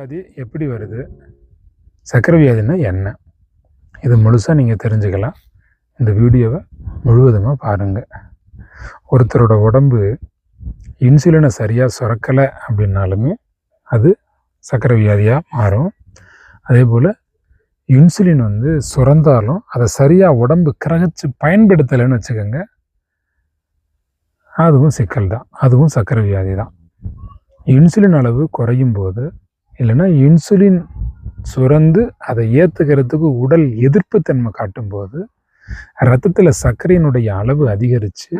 வியாதி எப்படி வருது? சர்க்கரை வியாதின்னா என்ன? இது முழுசாக நீங்கள் தெரிஞ்சுக்கலாம். இந்த வீடியோவை முழுவதுமாக பாருங்கள் ஒருத்தரோட உடம்பு இன்சுலினை சரியாக சுரக்கலை அப்படின்னாலுமே அது சர்க்கரை வியாதியாக மாறும். அதே போல் இன்சுலின் வந்து சுரந்தாலும் அதை சரியாக உடம்பு கிரகிச்சு பயன்படுத்தலைன்னு வச்சுக்கோங்க. அதுவும் சிக்கல் தான் அதுவும் சர்க்கரை வியாதி தான் இன்சுலின் அளவு குறையும் போது இல்லைன்னா இன்சுலின் சுரந்து அதை ஏற்றுக்கிறதுக்கு உடல் எதிர்ப்புத்தன்மை காட்டும்போது ரத்தத்தில் சர்க்கரையினுடைய அளவு அதிகரித்து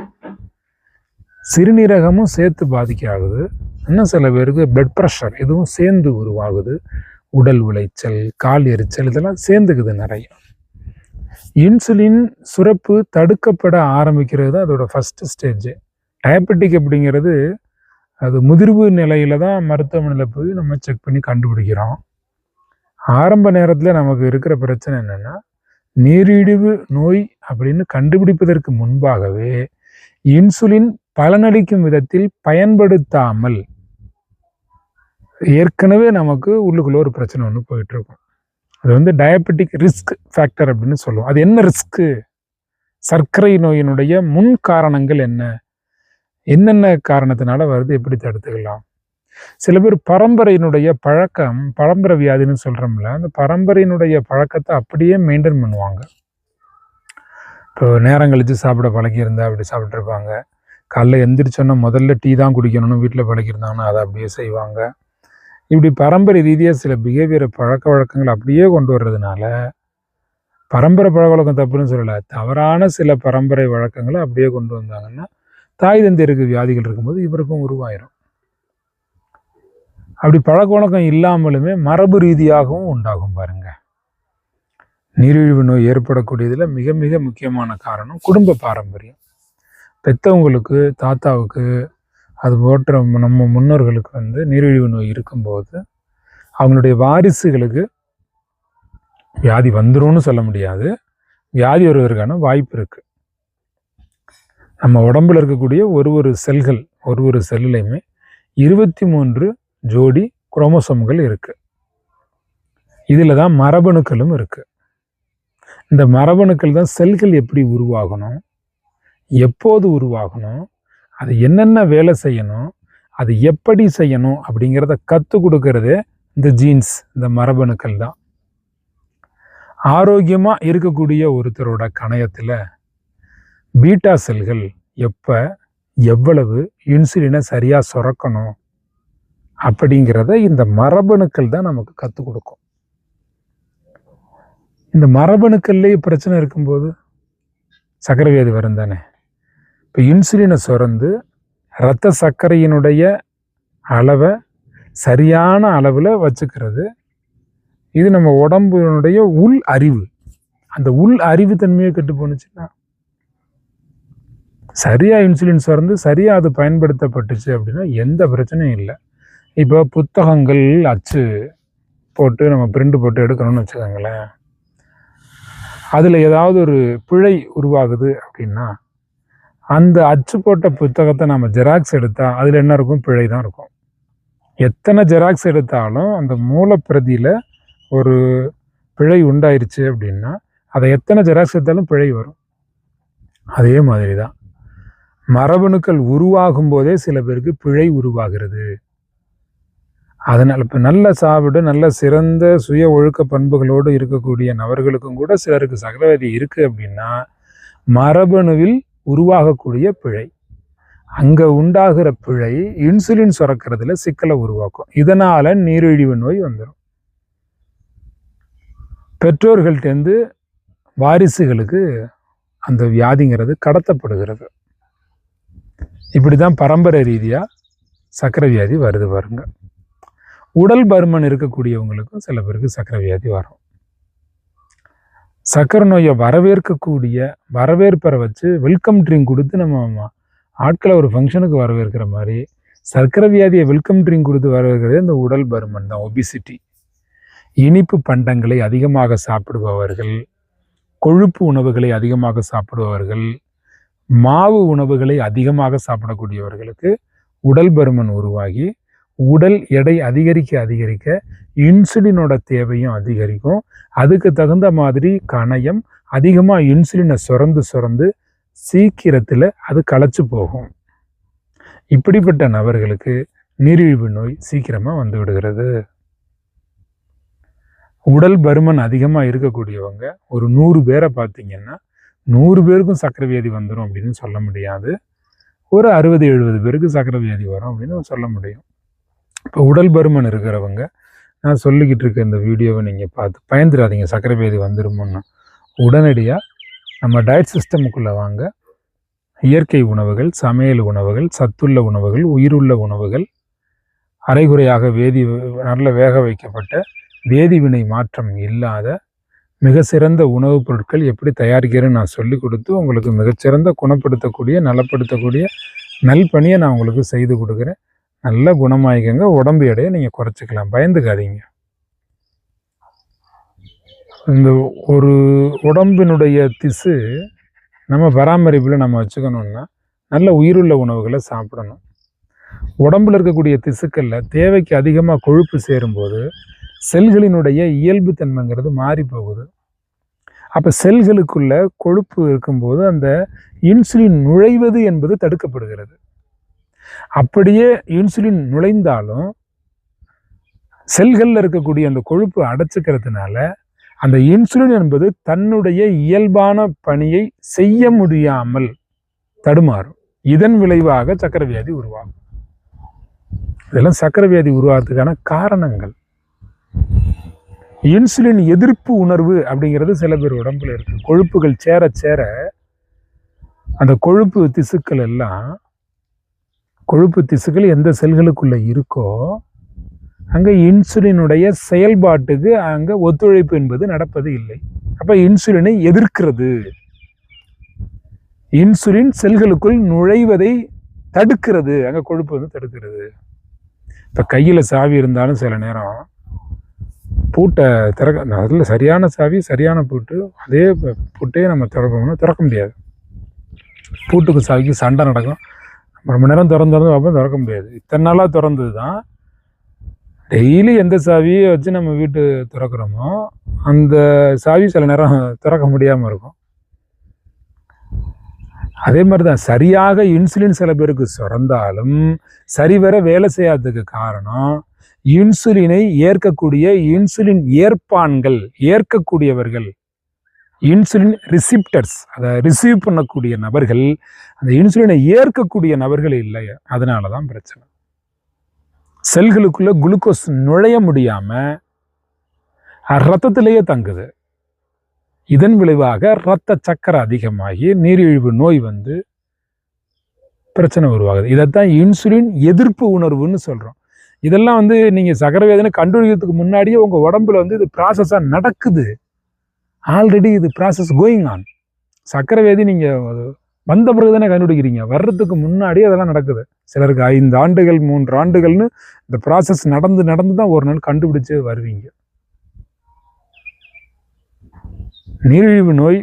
சிறுநீரகமும் சேர்த்து பாதிக்க ஆகுது இன்னும் சில பேருக்கு பிளட் ப்ரெஷர் இதுவும் சேர்ந்து உருவாகுது. உடல் உளைச்சல் கால் எரிச்சல் இதெல்லாம் சேர்ந்துக்குது நிறைய. இன்சுலின் சுரப்பு தடுக்கப்பட ஆரம்பிக்கிறது தான் அதோட ஃபஸ்ட்டு ஸ்டேஜ் டயபெட்டிக் அப்படிங்கிறது அது முதிர்வு நிலையில் தான் மருத்துவமனையில் போய் நம்ம செக் பண்ணி கண்டுபிடிக்கிறோம். ஆரம்ப நேரத்தில் நமக்கு இருக்கிற பிரச்சனை என்னென்னா நீரிழிவு நோய் அப்படின்னு கண்டுபிடிப்பதற்கு முன்பாகவே இன்சுலின் பலனளிக்கும் விதத்தில் பயன்படுத்தாமல் ஏற்கனவே நமக்கு உள்ளுக்குள்ளே ஒரு பிரச்சனை ஒன்று போயிட்டுருக்கும் அது வந்து டயபெட்டிக் ரிஸ்க் ஃபேக்டர் அப்படின்னு சொல்லுவோம். அது என்ன ரிஸ்க்கு சர்க்கரை நோயினுடைய முன் காரணங்கள் என்ன? என்னென்ன காரணத்தினால வருது எப்படி தடுத்துக்கலாம்? சில பேர் பரம்பரையினுடைய பழக்கம் பரம்பரை வியாதின்னு சொல்கிறோம்ல அந்த பரம்பரையினுடைய பழக்கத்தை அப்படியே மெயின்டைன் பண்ணுவாங்க. இப்போ நேரம் கழித்து சாப்பிட பழகியிருந்தா அப்படி சாப்பிட்ருப்பாங்க காலைல எந்திரிச்சோன்னா முதல்ல டீ தான் குடிக்கணும்னு வீட்டில் பழகியிருந்தாங்கன்னா அதை அப்படியே செய்வாங்க. இப்படி பரம்பரை ரீதியாக சில பிஹேவியர் பழக்க வழக்கங்கள் அப்படியே கொண்டு வர்றதுனால பரம்பரை பழக்க வழக்கம் தப்புன்னு சொல்லலை தவறான சில பரம்பரை வழக்கங்களை அப்படியே கொண்டு வந்தாங்கன்னா தாய் தந்தையருக்கு வியாதிகள் இருக்கும்போது இவருக்கும் உருவாயிரும். அப்படி பழக்க வழக்கம் இல்லாமலுமே மரபு ரீதியாகவும் உண்டாகும் பாருங்க. நீரிழிவு நோய் ஏற்படக்கூடியதில் மிக மிக முக்கியமான காரணம் குடும்ப பாரம்பரியம். பெத்தவங்களுக்கு தாத்தாவுக்கு அது போன்ற நம்ம முன்னோர்களுக்கு வந்து நீரிழிவு நோய் இருக்கும்போது அவங்களுடைய வாரிசுகளுக்கு வியாதி வந்துரும்னு சொல்ல முடியாது. வியாதி வருவதற்கான வாய்ப்பு இருக்குது நம்ம உடம்புல இருக்கக்கூடிய ஒரு ஒரு செல்கள் ஒரு ஒரு செல்லுலையுமே இருபத்தி மூன்று ஜோடி குரோமோசோம்கள் இருக்குது இதில் தான் மரபணுக்களும் இருக்குது இந்த மரபணுக்கள் தான் செல்கள் எப்படி உருவாகணும் எப்போது உருவாகணும் அது என்னென்ன வேலை செய்யணும் அது எப்படி செய்யணும் அப்படிங்கிறத கற்றுக் கொடுக்கறதே இந்த ஜீன்ஸ் இந்த மரபணுக்கள் தான். ஆரோக்கியமாக இருக்கக்கூடிய ஒருத்தரோட கணையத்தில் பீட்டா செல்கள் எப்போ எவ்வளவு இன்சுலினை சரியாக சுரக்கணும் அப்படிங்கிறத இந்த மரபணுக்கள் தான் நமக்கு கற்றுக் கொடுக்கும். இந்த மரபணுக்கள்லேயே பிரச்சனை இருக்கும்போது சர்க்கரை வியாதி வரும் தானே? இப்போ இன்சுலினை சுரந்து இரத்த சர்க்கரையினுடைய அளவை சரியான அளவில் வச்சுக்கிறது. இது நம்ம உடம்புனுடைய உள் அறிவு. அந்த உள் அறிவு தன்மையை கெட்டு போணுச்சுன்னா சரியாக இன்சுலின் சுரந்து சரியாக அது பயன்படுத்தப்பட்டுச்சு அப்படின்னா எந்த பிரச்சனையும் இல்லை. இப்போ புத்தகங்கள் அச்சு போட்டு நம்ம பிரிண்ட் போட்டு எடுக்கணும்னு வச்சுக்கோங்களேன். அதில் ஏதாவது ஒரு பிழை உருவாகுது அப்படின்னா அந்த அச்சு போட்ட புத்தகத்தை நம்ம ஜெராக்ஸ் எடுத்தால் அதில் என்ன இருக்கும்? பிழை தான் இருக்கும். எத்தனை ஜெராக்ஸ் எடுத்தாலும் அந்த மூலப்பிரதியில் ஒரு பிழை உண்டாயிருச்சு அப்படின்னா அதை எத்தனை ஜெராக்ஸ் எடுத்தாலும் பிழை வரும். அதே மாதிரி தான் மரபணுக்கள் உருவாகும் போதே சில பேருக்கு பிழை உருவாகிறது. அதனால் இப்போ நல்ல சாப்பிடு நல்ல சிறந்த சுய ஒழுக்க பண்புகளோடு இருக்கக்கூடிய நபர்களுக்கும் கூட சிலருக்கு சகலவதி இருக்குது அப்படின்னா மரபணுவில் உருவாகக்கூடிய பிழை அங்கே உண்டாகிற பிழை இன்சுலின் சுரக்கிறதுல சிக்கலை உருவாக்கும். இதனால் நீரிழிவு நோய் வந்துடும் பெற்றோர்கள்ட்டேருந்து வாரிசுகளுக்கு அந்த வியாதிங்கிறது கடத்தப்படுகிறது. இப்படி தான் பரம்பரை ரீதியாக சக்கரை வியாதி வருது பாருங்க. உடல் பருமன் இருக்கக்கூடியவங்களுக்கும் சில பேருக்கு சக்கரை வியாதி வரும். சர்க்கரை நோயை வரவேற்கக்கூடிய வரவேற்பரை வச்சு வெல்கம் ட்ரிங்க் கொடுத்து நம்ம ஆட்களை ஒரு ஃபங்க்ஷனுக்கு வரவேற்கிற மாதிரி சர்க்கரை வியாதியை வெல்கம் ட்ரிங்க் கொடுத்து வரவேற்கிறது இந்த உடல் பருமன் தான் ஒபிசிட்டி இனிப்பு பண்டங்களை அதிகமாக சாப்பிடுபவர்கள் கொழுப்பு உணவுகளை அதிகமாக சாப்பிடுபவர்கள் மாவு உணவுகளை அதிகமாக சாப்பிடக்கூடியவர்களுக்கு உடல் பருமன் உருவாகி உடல் எடை அதிகரிக்க அதிகரிக்க இன்சுலினோட தேவையும் அதிகரிக்கும். அதுக்கு தகுந்த மாதிரி கணையம் அதிகமாக இன்சுலினை சுரந்து சுரந்து சீக்கிரத்தில் அது களைச்சி போகும். இப்படிப்பட்ட நபர்களுக்கு நீரிழிவு நோய் சீக்கிரமாக வந்து விடுகிறது. உடல் பருமன் அதிகமாக இருக்கக்கூடியவங்க ஒரு நூறு பேரை பார்த்தீங்கன்னா நூறு பேருக்கும் சக்கரை வியாதி வந்துடும் அப்படின்னு சொல்ல முடியாது. ஒரு அறுபது எழுபது பேருக்கு சக்கரை வியாதி வரும் அப்படின்னு சொல்ல முடியும். இப்போ உடல் பருமன் இருக்கிறவங்க நான் சொல்லிக்கிட்டு இருக்க இந்த வீடியோவை நீங்கள் பார்த்து பயந்துடாதீங்க. சக்கரை வியாதி வந்துருமோன்னு உடனடியாக நம்ம டயட் சிஸ்டமுக்குள்ளே வாங்க. இயற்கை உணவுகள் சமையல் உணவுகள் சத்துள்ள உணவுகள் உயிருள்ள உணவுகள் அரைகுறையாக வேதி நல்ல வேக வைக்கப்பட்ட வேதிவினை மாற்றம் இல்லாத மிக சிறந்த உணவுப் பொருட்கள் எப்படி தயாரிக்கிறேன்னு நான் சொல்லி கொடுத்து உங்களுக்கு மிகச்சிறந்த குணப்படுத்தக்கூடிய நலப்படுத்தக்கூடிய நல்பணியை நான் உங்களுக்கு செய்து கொடுக்குறேன். நல்ல குணமாயிக்கங்க. உடம்பு எடையை நீங்கள் குறைச்சிக்கலாம். பயந்துக்காதீங்க. இந்த ஒரு உடம்பினுடைய திசு நம்ம பராமரிப்பில் நம்ம வச்சுக்கணும்னா நல்ல உயிருள்ள உணவுகளை சாப்பிடணும். உடம்புல இருக்கக்கூடிய திசுக்களில் தேவைக்கு அதிகமாக கொழுப்பு சேரும்போது செல்களினுடைய இயல்பு தன்மைங்கிறது மாறி போகுது. அப்போ செல்களுக்குள்ள கொழுப்பு இருக்கும்போது அந்த இன்சுலின் நுழைவது என்பது தடுக்கப்படுகிறது. அப்படியே இன்சுலின் நுழைந்தாலும் செல்களில் இருக்கக்கூடிய அந்த கொழுப்பு அடைச்சிக்கிறதுனால அந்த இன்சுலின் என்பது தன்னுடைய இயல்பான பணியை செய்ய முடியாமல் தடுமாறும். இதன் விளைவாக சக்கரவியாதி உருவாகும். இதெல்லாம் சக்கரவியாதி உருவாகிறதுக்கான காரணங்கள். இன்சுலின் எதிர்ப்பு உணர்வு அப்படிங்கிறது சில பேர் உடம்புல இருக்குது கொழுப்புகள் சேர சேர அந்த கொழுப்பு திசுக்கள் எல்லாம் கொழுப்பு திசுக்கள் எந்த செல்களுக்குள்ளே இருக்கோ அங்கே இன்சுலினுடைய செயல்பாட்டுக்கு அங்கே ஒத்துழைப்பு என்பது நடப்பது இல்லை. அப்போ இன்சுலினை எதிர்க்கிறது. இன்சுலின் செல்களுக்குள் நுழைவதை தடுக்கிறது. அங்கே கொழுப்பு வந்து தடுக்கிறது. இப்போ கையில் சாவி இருந்தாலும் சில நேரம் பூட்டை திறக்க அதில் சரியான சாவி சரியான பூட்டு அதே பூட்டே நம்ம திறக்கணும்னா திறக்க முடியாது. பூட்டுக்கு சாவிக்கு சண்டை நடக்கும். ரொம்ப நேரம் திறந்து திறந்து பார்ப்போம் திறக்க முடியாது. இத்தனை நாளாக திறந்தது தான் டெய்லி எந்த சாவியை வச்சு நம்ம வீட்டு திறக்கிறோமோ அந்த சாவி சில நேரம் திறக்க முடியாமல் இருக்கும். அதே மாதிரி தான் சரியாக இன்சுலின் சில பேருக்கு சுரந்தாலும் சரிவர வேலை செய்யாததுக்கு காரணம் இன்சுலினை ஏற்கக்கூடிய இன்சுலின் ஏற்பான்கள் ஏற்கக்கூடியவர்கள். இன்சுலின் ரிசிப்டர்ஸ் அதை ரிசீவ் பண்ணக்கூடிய நபர்கள் அந்த இன்சுலினை ஏற்கக்கூடிய நபர்கள் இல்லை. அதனால தான் பிரச்சனை. செல்களுக்குள்ள குளுக்கோஸ் நுழைய முடியாம ரத்தத்திலேயே தங்குது. இதன் விளைவாக இரத்த சக்கரை அதிகமாகி நீரிழிவு நோய் வந்து பிரச்சனை உருவாகுது. இதைத்தான் இன்சுலின் எதிர்ப்பு உணர்வுன்னு சொல்கிறோம் இதெல்லாம் வந்து நீங்கள் சக்கர வேதனை கண்டுபிடிக்கிறதுக்கு முன்னாடியே உங்கள் உடம்புல வந்து இது ப்ராசஸாக நடக்குது. ஆல்ரெடி இது ப்ராசஸ் கோயிங் ஆன் சக்கரை வேதி நீங்கள் வந்த பிறகு தானே கண்டுபிடிக்கிறீங்க. வர்றதுக்கு முன்னாடியே அதெல்லாம் நடக்குது. சிலருக்கு ஐந்து ஆண்டுகள் மூன்று ஆண்டுகள்னு இந்த ப்ராசஸ் நடந்து நடந்து தான் ஒரு நாள் கண்டுபிடிச்சு வருவீங்க. நீரிழிவு நோய்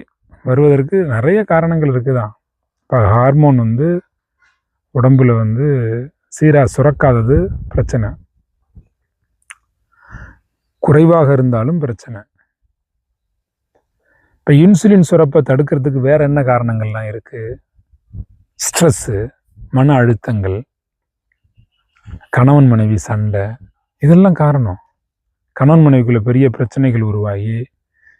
வருவதற்கு நிறைய காரணங்கள் இருக்குதான். இப்போ ஹார்மோன் வந்து உடம்புல வந்து சீராக சுரக்காதது பிரச்சனை. குறைவாக இருந்தாலும் பிரச்சனை. இப்போ இன்சுலின் சுரப்பை தடுக்கிறதுக்கு வேற என்ன காரணங்கள்லாம் இருக்குது ஸ்ட்ரெஸ்ஸு மன அழுத்தங்கள் கணவன் மனைவி சண்டை இதெல்லாம் காரணம். கணவன் மனைவிக்குள்ளே பெரிய பிரச்சனைகள் உருவாகி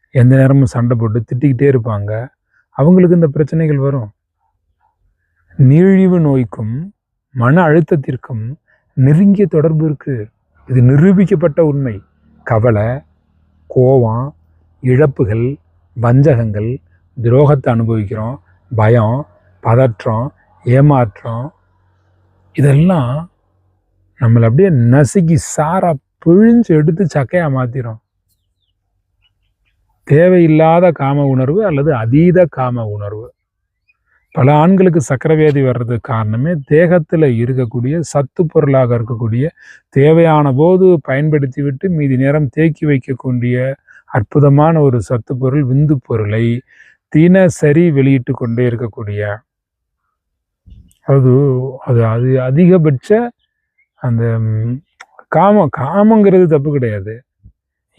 எந்த நேரமும் சண்டை போட்டு திட்டிக்கிட்டே இருப்பாங்க. அவங்களுக்கு இந்த பிரச்சனைகள் வரும். நீழிவு நோய்க்கும் மன அழுத்தத்திற்கும் நெருங்கிய தொடர்பு இருக்குது இது நிரூபிக்கப்பட்ட உண்மை. கவலை கோவம் இழப்புகள் வஞ்சகங்கள் துரோகத்தை அனுபவிக்கிறோம் பயம் பதற்றம் ஏமாற்றம். இதெல்லாம் நம்மளை அப்படியே நசுக்கி சாரா பிழிஞ்சு எடுத்து சக்கையாக மாற்றிடும் தேவையில்லாத காம உணர்வு அல்லது அதீத காம உணர்வு. பல ஆண்களுக்கு சக்கரவியாதி வர்றதுக்கு காரணமே தேகத்தில் இருக்கக்கூடிய சத்து பொருளாக இருக்கக்கூடிய தேவையான போது பயன்படுத்தி விட்டு மீதி நேரம் தேக்கி வைக்கக்கூடிய அற்புதமான ஒரு சத்து பொருள் விந்து பொருளை தினசரி வெளியிட்டு கொண்டே இருக்கக்கூடிய. அது அது அது அதிகபட்ச அந்த காமம் காமங்கிறது தப்பு கிடையாது.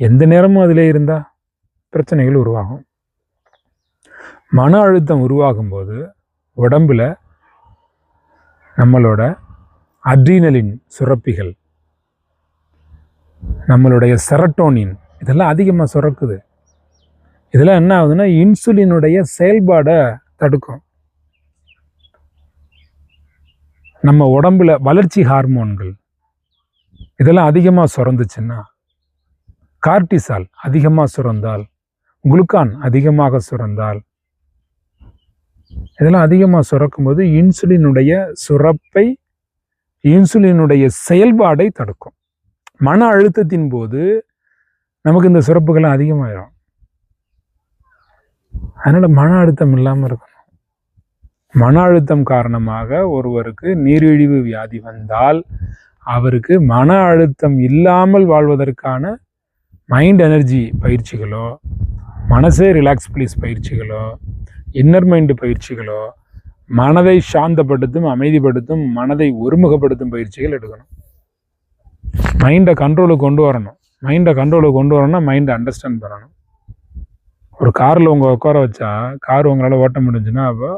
எந்த நேரமும் அதிலே இருந்தால் பிரச்சனைகள் உருவாகும். மன அழுத்தம் உருவாகும்போது உடம்பில் நம்மளோட அட்ரீனலின் சுரப்பிகள் நம்மளுடைய செரட்டோனின் இதெல்லாம் அதிகமாக சுரக்குது. இதெல்லாம் என்ன ஆகுதுன்னா இன்சுலினுடைய செயல்பாடை தடுக்கும். நம்ம உடம்புல வளர்ச்சி ஹார்மோன்கள் இதெல்லாம் அதிகமாக சுரந்துச்சுன்னா கார்டிசால் அதிகமாக சுரந்தால் குளுக்கான் அதிகமாக சுரந்தால் இதெல்லாம் அதிகமாக சுரக்கும்போது இன்சுலினுடைய சுரப்பை இன்சுலினுடைய செயல்பாடை தடுக்கும். மன அழுத்தத்தின் போது நமக்கு இந்த சுரப்புகள்லாம் அதிகமாயிரும். அதனால் மன அழுத்தம் இல்லாமல் இருக்கணும். மன அழுத்தம் காரணமாக ஒருவருக்கு நீரிழிவு வியாதி வந்தால் அவருக்கு மன அழுத்தம் இல்லாமல் வாழ்வதற்கான மைண்ட் எனர்ஜி பயிற்சிகளோ மனசே ரிலாக்ஸ் ப்ளீஸ் பயிற்சிகளோ இன்னர் மைண்டு பயிற்சிகளோ மனதை சாந்தப்படுத்தும் அமைதிப்படுத்தும் மனதை ஒருமுகப்படுத்தும் பயிற்சிகள் எடுக்கணும். மைண்டை கண்ட்ரோலுக்கு கொண்டு வரணும். மைண்டை கண்ட்ரோலுக்கு கொண்டு வரணும்னா மைண்டை அண்டர்ஸ்டாண்ட் பண்ணணும். ஒரு காரில் உங்கள் உட்கார வச்சா கார் உங்களால் ஓட்ட முடிஞ்சுன்னா அப்போ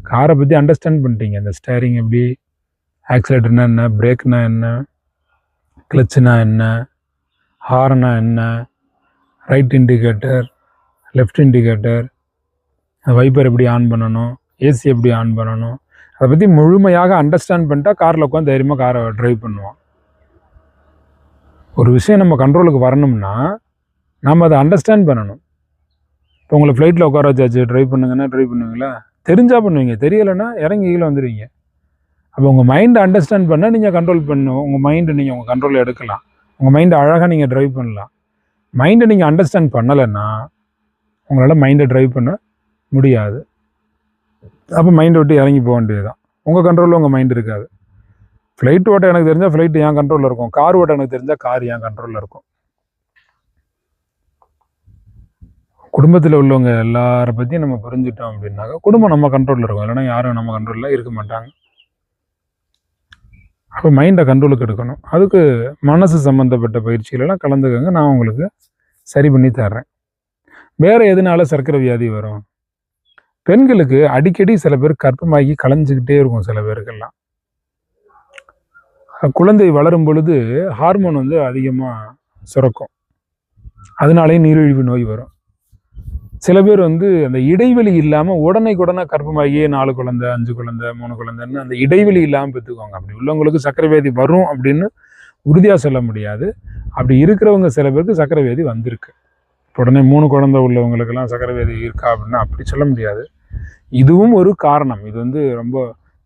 காரை பற்றி அண்டர்ஸ்டாண்ட் பண்ணிட்டீங்க. இந்த ஸ்டேரிங் எப்படி ஆக்சிலேட்டர்னா என்ன பிரேக்னா என்ன கிளச்சுனா என்ன ஹார்னா என்ன right indicator left indicator wiper எப்படி ஆன் பண்ணணும்? ஏசி எப்படி ஆன் பண்ணணும்? அதை பற்றி முழுமையாக அண்டர்ஸ்டாண்ட் பண்ணிட்டா காரில் உட்காந்து தைரியமாக காரை ட்ரைவ் பண்ணுவோம் ஒரு விஷயம் நம்ம கண்ட்ரோலுக்கு வரணும்னா நம்ம அதை அண்டர்ஸ்டாண்ட் பண்ணணும். இப்போ உங்களை ஃப்ளைட்டில் உட்கார வச்சாச்சு ட்ரைவ் பண்ணுங்கன்னா ட்ரைவ் பண்ணுவீங்களா? தெரிஞ்சால் பண்ணுவீங்க. தெரியலைன்னா இறங்கி கீழே வந்துடுவீங்க அப்போ உங்கள் மைண்டை அண்டர்ஸ்டாண்ட் பண்ணால் நீங்கள் கண்ட்ரோல் பண்ணணும். உங்கள் மைண்டை நீங்கள் உங்கள் கண்ட்ரோல் எடுக்கலாம். உங்கள் மைண்டை அழகாக நீங்கள் ட்ரைவ் பண்ணலாம். மைண்டை நீங்கள் அண்டர்ஸ்டாண்ட் பண்ணலைன்னா உங்களால் மைண்டை ட்ரைவ் பண்ண முடியாது. அப்போ மைண்டை விட்டு இறங்கி போக வேண்டியது தான் உங்கள் கண்ட்ரோலில் உங்கள் மைண்ட் இருக்காது. ஃப்ளைட் ஓட்ட எனக்கு தெரிஞ்சால் ஃப்ளைட்டு என் கண்ட்ரோலில் இருக்கும். கார் ஓட்ட எனக்கு தெரிஞ்சால் கார் என் கண்ட்ரோலில் இருக்கும். குடும்பத்தில் உள்ளவங்க எல்லாரை பற்றியும் நம்ம புரிஞ்சுட்டோம் அப்படின்னாக்கா குடும்பம் நம்ம கண்ட்ரோலில் இருக்கும். இல்லைன்னா யாரும் நம்ம கண்ட்ரோலில் இருக்க மாட்டாங்க. அப்போ மைண்டை கண்ட்ரோலுக்கு எடுக்கணும். அதுக்கு மனசு சம்மந்தப்பட்ட பயிற்சிகளெல்லாம் கலந்துக்கங்க. நான் உங்களுக்கு சரி பண்ணி தர்றேன். வேறு எதனால சர்க்கரை வியாதி வரும்? பெண்களுக்கு அடிக்கடி சில பேர் கர்ப்பமாகி கலைஞ்சிக்கிட்டே இருக்கும் சில பேருக்கெல்லாம். குழந்தை வளரும் பொழுது ஹார்மோன் வந்து அதிகமாக சுரக்கும். அதனாலே நீரிழிவு நோய் வரும். சில பேர் வந்து அந்த இடைவெளி இல்லாமல் உடனே உடனே கர்ப்பமாகியே நாலு குழந்தை அஞ்சு குழந்தை மூணு குழந்தைன்னு அந்த இடைவெளி இல்லாமல் பெற்றுக்குவாங்க அப்படி உள்ளவங்களுக்கு சர்க்கரை வியாதி வரும் அப்படின்னு உறுதியாக சொல்ல முடியாது. அப்படி இருக்கிறவங்க சில பேருக்கு சர்க்கரை வியாதி வந்திருக்கு. உடனே மூணு குழந்தை உள்ளவங்களுக்கெல்லாம் சக்கரவியாதி வியாதி இருக்கா அப்படின்னா அப்படி சொல்ல முடியாது. இதுவும் ஒரு காரணம். இது வந்து ரொம்ப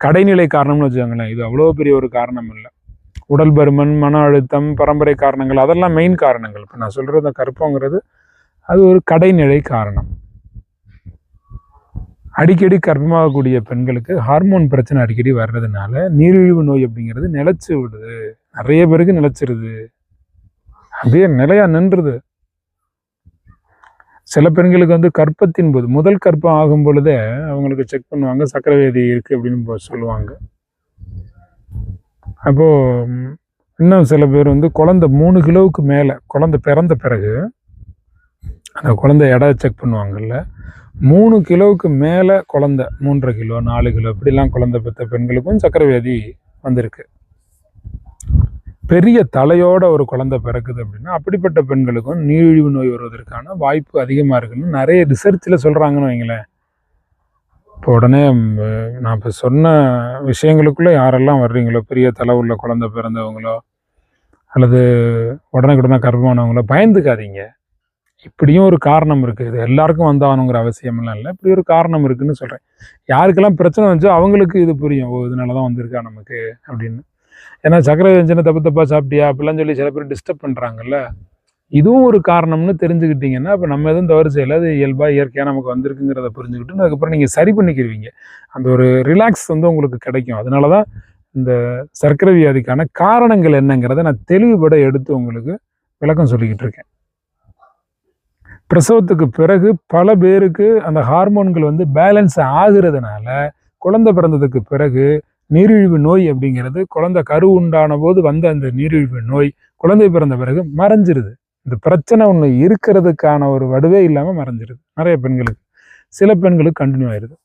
கடைநிலை காரணம்னு வச்சுக்கோங்களேன். இது அவ்வளோ பெரிய ஒரு காரணம் இல்லை. உடல் பருமன் மன அழுத்தம் பரம்பரை காரணங்கள் அதெல்லாம் மெயின் காரணங்கள். இப்போ நான் சொல்கிறது அந்த கருப்பங்கிறது அது ஒரு கடைநிலை காரணம். அடிக்கடி கர்ப்பமாகக்கூடிய பெண்களுக்கு ஹார்மோன் பிரச்சனை அடிக்கடி வர்றதுனால நீரிழிவு நோய் அப்படிங்கிறது நிலச்சி விடுது. நிறைய பேருக்கு நிலச்சிருது. அப்படியே நிலையாக நின்றுது. சில பெண்களுக்கு வந்து கற்பத்தின் போது முதல் கற்பம் ஆகும் பொழுதே அவங்களுக்கு செக் பண்ணுவாங்க சக்கரவேதி இருக்குது அப்படின்னு சொல்லுவாங்க. அப்போது இன்னும் சில பேர் வந்து குழந்தை மூணு கிலோவுக்கு மேலே குழந்தை பிறந்த பிறகு அந்த குழந்தை எடை செக் பண்ணுவாங்கல்ல மூணு கிலோவுக்கு மேலே குழந்தை மூன்றரை கிலோ நாலு கிலோ இப்படிலாம் குழந்தை பெற்ற பெண்களுக்கும் சக்கரவியாதி வந்திருக்கு. பெரிய தலையோட ஒரு குழந்தை பிறக்குது அப்படின்னா அப்படிப்பட்ட பெண்களுக்கும் நீரிழிவு நோய் வருவதற்கான வாய்ப்பு அதிகமாக இருக்குன்னு நிறைய ரிசர்ச்சில் சொல்கிறாங்கன்னு வைங்களேன். இப்போ உடனே நான் இப்போ சொன்ன விஷயங்களுக்குள்ளே யாரெல்லாம் வர்றீங்களோ பெரிய தலை உள்ள குழந்தை பிறந்தவங்களோ அல்லது உடனே கர்ப்பமானவங்களோ பயந்துக்காதீங்க. இப்படியும் ஒரு காரணம் இருக்குது இது எல்லாருக்கும் வந்தாகணுங்கிற அவசியமெல்லாம் இல்லை. இப்படி ஒரு காரணம் இருக்குதுன்னு சொல்கிறேன் யாருக்கெல்லாம் பிரச்சனை வந்துச்சோ அவங்களுக்கு இது புரியும். ஓ இதனால தான் வந்திருக்கா நமக்கு அப்படின்னு. ஏன்னா சக்கரை வெஞ்சனை தப்பு தப்பாக சாப்பிட்டியா? அப்படிலாம் சொல்லி சில பேர் டிஸ்டர்ப் பண்ணுறாங்கல்ல இதுவும் ஒரு காரணம்னு தெரிஞ்சுக்கிட்டீங்கன்னா இப்போ நம்ம எதுவும் தவறு செய்யலை. அது இயல்பாக இயற்கையாக நமக்கு வந்திருக்குங்கிறத புரிஞ்சுக்கிட்டு அதுக்கப்புறம் நீங்கள் சரி பண்ணிக்கிடுவீங்க அந்த ஒரு ரிலாக்ஸ் வந்து உங்களுக்கு கிடைக்கும். அதனால தான் இந்த சர்க்கரை வியாதிக்கான காரணங்கள் என்னங்கிறத நான் தெளிவுபட எடுத்து உங்களுக்கு விளக்கம் சொல்லிக்கிட்டு இருக்கேன். பிரசவத்துக்கு பிறகு பல பேருக்கு அந்த ஹார்மோன்கள் வந்து பேலன்ஸ் ஆகுறதுனால குழந்தை பிறந்ததுக்கு பிறகு நீரிழிவு நோய் அப்படிங்கிறது குழந்தை கரு உண்டான போது வந்த அந்த நீரிழிவு நோய் குழந்தை பிறந்த பிறகு மறைஞ்சிருது. இந்த பிரச்சனை ஒன்று இருக்கிறதுக்கான ஒரு வடுவே இல்லாமல் மறைஞ்சிருது. நிறைய பெண்களுக்கு. சில பெண்களுக்கு கண்டினியூ ஆயிருது.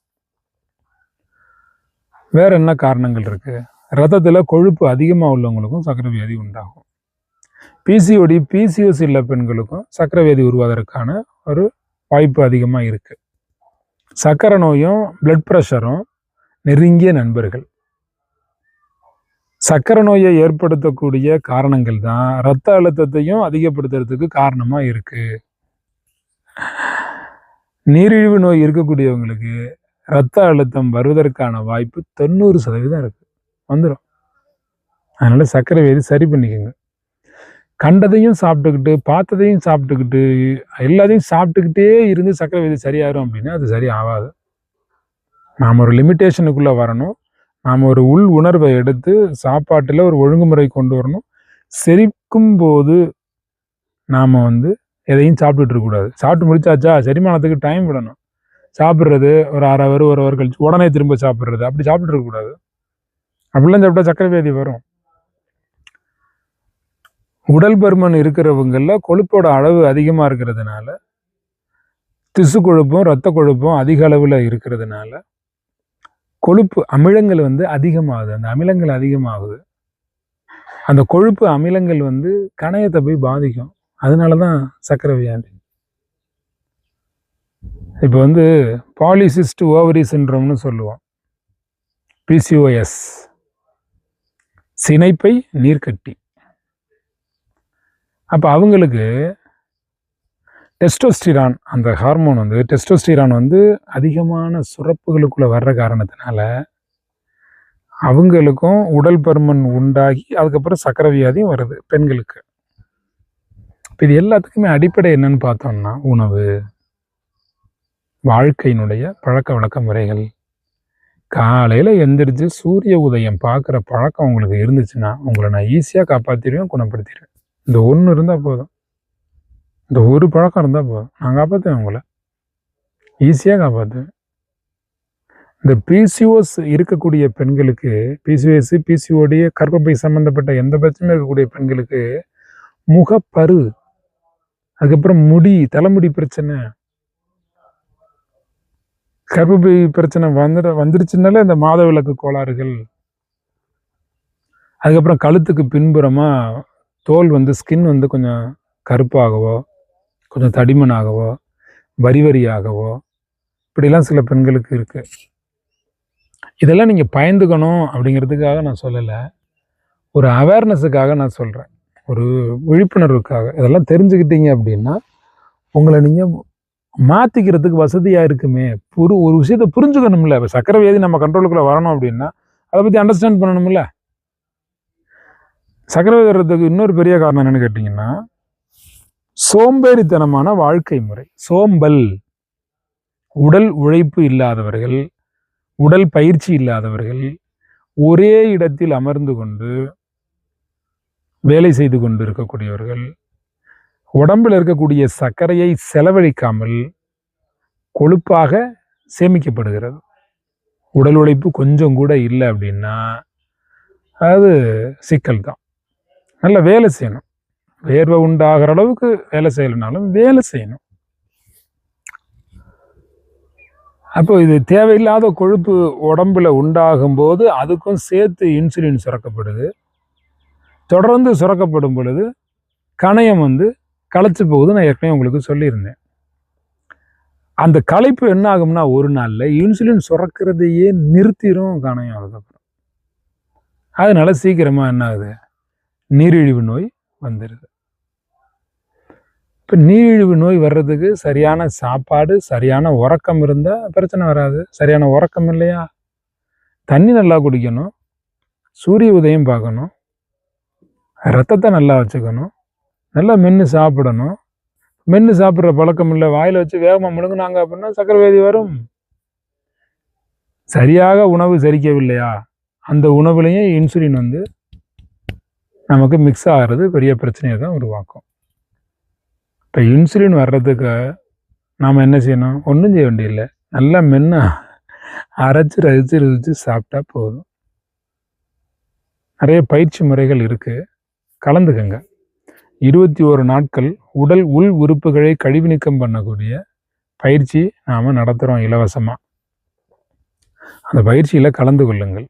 வேற என்ன காரணங்கள் இருக்கு? ரத்தத்தில் கொழுப்பு அதிகமாக உள்ளவங்களுக்கும் சக்கரை வியாதி உண்டாகும் பிசிஓடி பிசிஓசி உள்ள பெண்களுக்கும் சக்கரை வியாதி உருவாவதற்கான ஒரு வாய்ப்பு அதிகமாக இருக்கு. சக்கரை நோயும் பிளட் ப்ரெஷரும் நெருங்கிய நண்பர்கள். சர்க்கரை நோயை ஏற்படுத்தக்கூடிய காரணங்கள் தான். ரத்த அழுத்தத்தையும் அதிகப்படுத்துறதுக்கு காரணமா இருக்கு. நீரிழிவு நோய் இருக்கக்கூடியவங்களுக்கு இரத்த அழுத்தம் வருவதற்கான வாய்ப்பு தொண்ணூறு சதவீதம் இருக்கு. வந்துடும் அதனால சர்க்கரை வியாதி சரி பண்ணிக்கோங்க. கண்டதையும் சாப்பிட்டுக்கிட்டு பார்த்ததையும் சாப்பிட்டுக்கிட்டு எல்லாத்தையும் சாப்பிட்டுக்கிட்டே இருந்து சர்க்கரை வியாதி சரியாயிரும் அப்படின்னா அது சரி ஆகாது. நாம் ஒரு லிமிட்டேஷனுக்குள்ளே வரணும். நாம் ஒரு உள் உணர்வை எடுத்து சாப்பாட்டில் ஒரு ஒழுங்குமுறை கொண்டு வரணும். செரிக்கும் போது நாம் வந்து எதையும் சாப்பிட்டுட்டு இருக்கக்கூடாது சாப்பிட்டு முடிச்சாச்சா? செரிமானத்துக்கு டைம் விடணும். சாப்பிட்றது ஒரு அரை அவர் ஒரு அவர் கழிச்சு உடனே திரும்ப சாப்பிட்றது. அப்படி சாப்பிட்டு இருக்கக்கூடாது அப்படிலாம் சாப்பிட்டா சக்கரை வியாதி வரும். உடல் பருமன் இருக்கிறவங்களில் கொழுப்போட அளவு அதிகமாக இருக்கிறதுனால திசு கொழுப்பும் இரத்த கொழுப்பும் அதிக அளவில் இருக்கிறதுனால கொழுப்பு அமிலங்கள் வந்து அதிகமாகுது. அந்த அமிலங்கள் அதிகமாகுது. அந்த கொழுப்பு அமிலங்கள் வந்து கணையத்தை போய் பாதிக்கும். அதனால தான் சர்க்கரை வியாதி இப்போ வந்து பாலிசிஸ்ட் ஓவரி சின்ரோம்னு சொல்லுவோம். பிசிஓஎஸ் சினைப்பை நீர்க்கட்டி. அப்போ அவங்களுக்கு டெஸ்டோஸ்டிரான் அந்த ஹார்மோன் வந்து டெஸ்டோஸ்டிரான் வந்து அதிகமான சுரப்புகளுக்குள்ளே வர்ற காரணத்தினால அவங்களுக்கும் உடல் பருமன் உண்டாகி அதுக்கப்புறம் சக்கரை வியாதியும் வருது பெண்களுக்கு. இப்போ இது எல்லாத்துக்குமே அடிப்படை என்னன்னு பார்த்தோம்னா உணவு வாழ்க்கையினுடைய பழக்க வழக்க முறைகள். காலையில் எந்திரிச்சு சூரிய உதயம் பார்க்குற பழக்கம் உங்களுக்கு இருந்துச்சுன்னா உங்களை நான் ஈஸியாக காப்பாற்றிடுவேன் குணப்படுத்திடுவேன். இந்த ஒன்று இருந்தால் போதும். இந்த ஒரு பழக்கம் இருந்தால் போதும் நான் காப்பாற்றுவேன் உங்களை. ஈஸியாக காப்பாற்றுவேன் இந்த பிசிஓஸ் இருக்கக்கூடிய பெண்களுக்கு பிசிஓஎஸ் பிசிஓடி கர்ப்பப்பை சம்மந்தப்பட்ட எந்த பிரச்சனையும் இருக்கக்கூடிய பெண்களுக்கு முகப்பரு அதுக்கப்புறம் முடி தலைமுடி பிரச்சனை. கர்ப்பப்பை பிரச்சனை வந்துட வந்துருச்சுனாலே இந்த மாதவிலக்கு கோளாறுகள். அதுக்கப்புறம் கழுத்துக்கு பின்புறமாக தோல் வந்து ஸ்கின் வந்து கொஞ்சம் கருப்பாகவோ கொஞ்சம் தடிமனாகவோ வரி வரியாகவோ இப்படிலாம் சில பெண்களுக்கு இருக்குது இதெல்லாம் நீங்கள் பயந்துக்கணும் அப்படிங்கிறதுக்காக நான் சொல்லலை. ஒரு அவேர்னஸுக்காக நான் சொல்கிறேன் ஒரு விழிப்புணர்வுக்காக. இதெல்லாம் தெரிஞ்சுக்கிட்டீங்க அப்படின்னா உங்களை நீங்கள் மாற்றிக்கிறதுக்கு வசதியாக இருக்குமே. புரு ஒரு விஷயத்த புரிஞ்சுக்கணும்ல. இப்போ சக்கரை வியாதி நம்ம கண்ட்ரோலுக்குள்ளே வரணும் அப்படின்னா அதை பற்றி அண்டர்ஸ்டாண்ட் பண்ணணும்ல. சக்கரை வியாதி வர்றதுக்கு இன்னொரு பெரிய காரணம் என்னென்னு கேட்டிங்கன்னா சோம்பேறித்தனமான வாழ்க்கை முறை. சோம்பல். உடல் உழைப்பு இல்லாதவர்கள் உடல் பயிற்சி இல்லாதவர்கள் ஒரே இடத்தில் அமர்ந்து கொண்டு வேலை செய்து கொண்டு இருக்கக்கூடியவர்கள் உடம்பில் இருக்கக்கூடிய சர்க்கரையை செலவழிக்காமல் கொழுப்பாக சேமிக்கப்படுகிறது. உடல் உழைப்பு கொஞ்சம் கூட இல்லை அப்படின்னா அது சிக்கல் தான் நல்ல வேலை செய்யணும். வேர்வை உண்டாகிற அளவுக்கு வேலை செய்யலைனாலும் வேலை செய்யணும். அப்போ இது தேவையில்லாத கொழுப்பு உடம்புல உண்டாகும் போது அதுக்கும் சேர்த்து இன்சுலின் சுரக்கப்படுது. தொடர்ந்து சுரக்கப்படும் பொழுது கணையம் வந்து களைச்சு போகுது நான் ஏற்கனவே உங்களுக்கு சொல்லியிருந்தேன். அந்த களைப்பு என்ன ஆகும்னா ஒரு நாளில் இன்சுலின் சுரக்கிறதையே நிறுத்திடும் கணையம் அதுக்கப்புறம். அதனால சீக்கிரமாக என்ன ஆகுது? நீரிழிவு நோய் வந்துடுது இப்போ நீரிழிவு நோய் வர்றதுக்கு சரியான சாப்பாடு சரியான உறக்கம் இருந்தால் பிரச்சனை வராது. சரியான உறக்கம் இல்லையா? தண்ணி நல்லா குடிக்கணும். சூரிய உதயம் பார்க்கணும். ரத்தத்தை நல்லா வச்சுக்கணும். நல்லா மென்று சாப்பிடணும். மென்று சாப்பிட்ற பழக்கம் இல்லை. வாயில் வச்சு வேகமாக முழுங்கினாங்க அப்படின்னா சக்கரவேதி வரும். சரியாக உணவு செரிக்கவில்லையா? அந்த உணவுலையும் இன்சுலின் வந்து நமக்கு மிக்ஸ் ஆகிறது பெரிய பிரச்சனையை தான் உருவாக்கும். இப்போ இன்சுலின் வர்றதுக்கு நாம் என்ன செய்யணும்? ஒன்றும் செய்ய வேண்டியதில்லை. நல்லா மென்று அரைச்சி ரசித்து ரசித்து சாப்பிட்டா போதும். நிறைய பயிற்சி முறைகள் இருக்குது கலந்துக்கங்க. இருபத்தி ஓரு நாட்கள் உடல் உள் உறுப்புகளை கழிவு நீக்கம் பண்ணக்கூடிய பயிற்சி நாம் நடத்துகிறோம் இலவசமாக அந்த பயிற்சியில் கலந்து கொள்ளுங்கள்.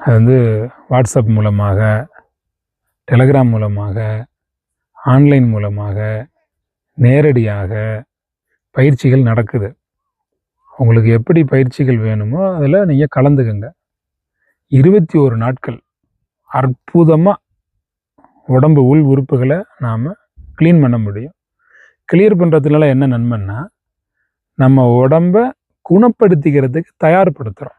அது வந்து வாட்ஸ்அப் மூலமாக டெலகிராம் மூலமாக ஆன்லைன் மூலமாக நேரடியாக பயிற்சிகள் நடக்குது. உங்களுக்கு எப்படி பயிற்சிகள் வேணுமோ அதில் நீங்கள் கலந்துக்கங்க. இருபத்தி ஒரு நாட்கள் அற்புதமாக உடம்பு உள் உறுப்புகளை நாம் க்ளீன் பண்ண முடியும். கிளியர் பண்ணுறதுனால என்ன நன்மைன்னா நம்ம உடம்ப குணப்படுத்திக்கிறதுக்கு தயார்படுத்துகிறோம்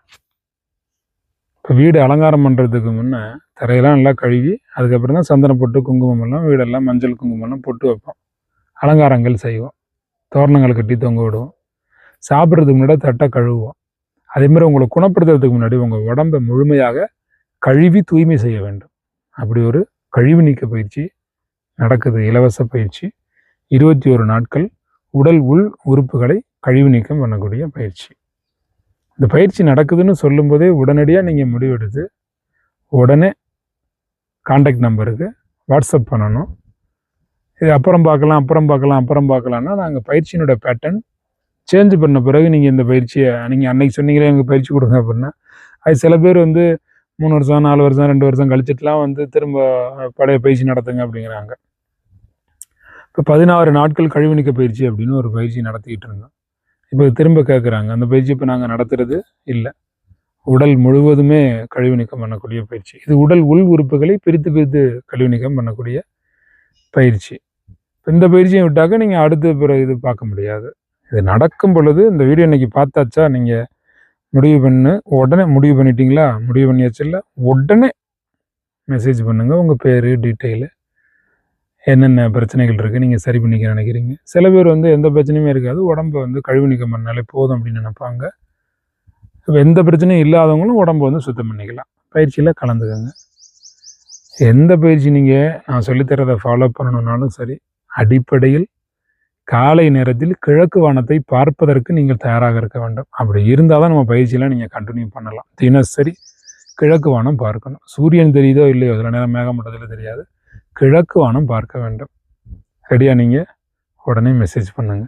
வீடு அலங்காரம் பண்ணுறதுக்கு முன்னே தரையெல்லாம் நல்லா கழுவி அதுக்கப்புறம் தான் சந்தனம் போட்டு குங்குமம் எல்லாம் வீடெல்லாம் மஞ்சள் குங்குமம்லாம் போட்டு வைப்போம். அலங்காரங்கள் செய்வோம். தோரணங்கள் கட்டி தொங்க விடுவோம். சாப்பிட்றதுக்கு முன்னாடி தட்டை கழுவுவோம். அதேமாதிரி உங்களை குணப்படுத்துறதுக்கு முன்னாடி உங்கள் உடம்பை முழுமையாக கழுவி தூய்மை செய்ய வேண்டும். அப்படி ஒரு கழிவு நீக்க பயிற்சி நடக்குது. இலவச பயிற்சி. இருபத்தி ஒரு நாட்கள் உடல் உள் உறுப்புகளை கழிவு நீக்கம் பண்ணக்கூடிய பயிற்சி. இந்த பயிற்சி நடக்குதுன்னு சொல்லும்போதே உடனடியாக நீங்கள் முடிவெடுத்து உடனே காண்டாக்ட் நம்பருக்கு வாட்ஸ்அப் பண்ணணும். இது அப்புறம் பார்க்கலாம் அப்புறம் பார்க்கலாம் அப்புறம் பார்க்கலாம்னா நாங்கள் பயிற்சியினோட பேட்டர்ன் சேஞ்ச் பண்ண பிறகு நீங்கள் இந்த பயிற்சியை நீங்கள் அன்னைக்கு சொன்னீங்களே எனக்கு பயிற்சி கொடுங்க அப்படின்னா அது சில பேர் வந்து மூணு வருஷம் நாலு வருஷம் ரெண்டு வருஷம் கழிச்சிட்டுலாம் வந்து திரும்ப பழைய பயிற்சி நடத்துங்க அப்படிங்கிறாங்க. இப்போ பதினாறு நாட்கள் கழிவுநீக்க பயிற்சி அப்படின்னு ஒரு பயிற்சி நடத்திக்கிட்டு இருந்தோம். இப்போ திரும்ப கேட்குறாங்க அந்த பயிற்சி இப்போ நாங்கள் நடத்துறது இல்லை. உடல் முழுவதுமே கழிவு நீக்கம் பண்ணக்கூடிய பயிற்சி. இது உடல் உள் உறுப்புகளை பிரித்து பிரித்து கழிவு நீக்கம் பண்ணக்கூடிய பயிற்சி. இப்போ இந்த பயிற்சியை விட்டாக்க நீங்கள் அடுத்த பிறகு இது பார்க்க முடியாது. இது நடக்கும் பொழுது இந்த வீடியோ இன்றைக்கி பார்த்தாச்சா? நீங்கள் முடிவு பண்ணு. உடனே முடிவு பண்ணிட்டீங்களா? முடிவு பண்ணியாச்சு இல்லை? உடனே மெசேஜ் பண்ணுங்கள் உங்கள் பேர் டீட்டெயிலு என்னென்ன பிரச்சனைகள் இருக்குது நீங்கள் சரி பண்ணிக்க நினைக்கிறீங்க? சில பேர் வந்து எந்த பிரச்சனையுமே இருக்காது. உடம்பை வந்து கழிவு நீக்கம் பண்ணாலே போதும் அப்படின்னு நினைப்பாங்க. எந்த பிரச்சனையும் இல்லாதவங்களும் உடம்பை வந்து சுத்தம் பண்ணிக்கலாம். பயிற்சியில் கலந்துக்கோங்க. எந்த பயிற்சி நீங்கள் நான் சொல்லித்தரதை ஃபாலோ பண்ணணுன்னாலும் சரி அடிப்படையில் காலை நேரத்தில் கிழக்கு வானத்தை பார்ப்பதற்கு நீங்கள் தயாராக இருக்க வேண்டும். அப்படி இருந்தால் தான் நம்ம பயிற்சியெலாம் நீங்கள் கண்டினியூ பண்ணலாம். தினசரி கிழக்கு வானம் பார்க்கணும். சூரியன் தெரியுதோ இல்லையோ? சில நேரம் மேகமூட்டத்தில் தெரியாது. கிழக்கு வானம் பார்க்க வேண்டும். ரெடியாக நீங்கள் உடனே மெசேஜ் பண்ணுங்கள்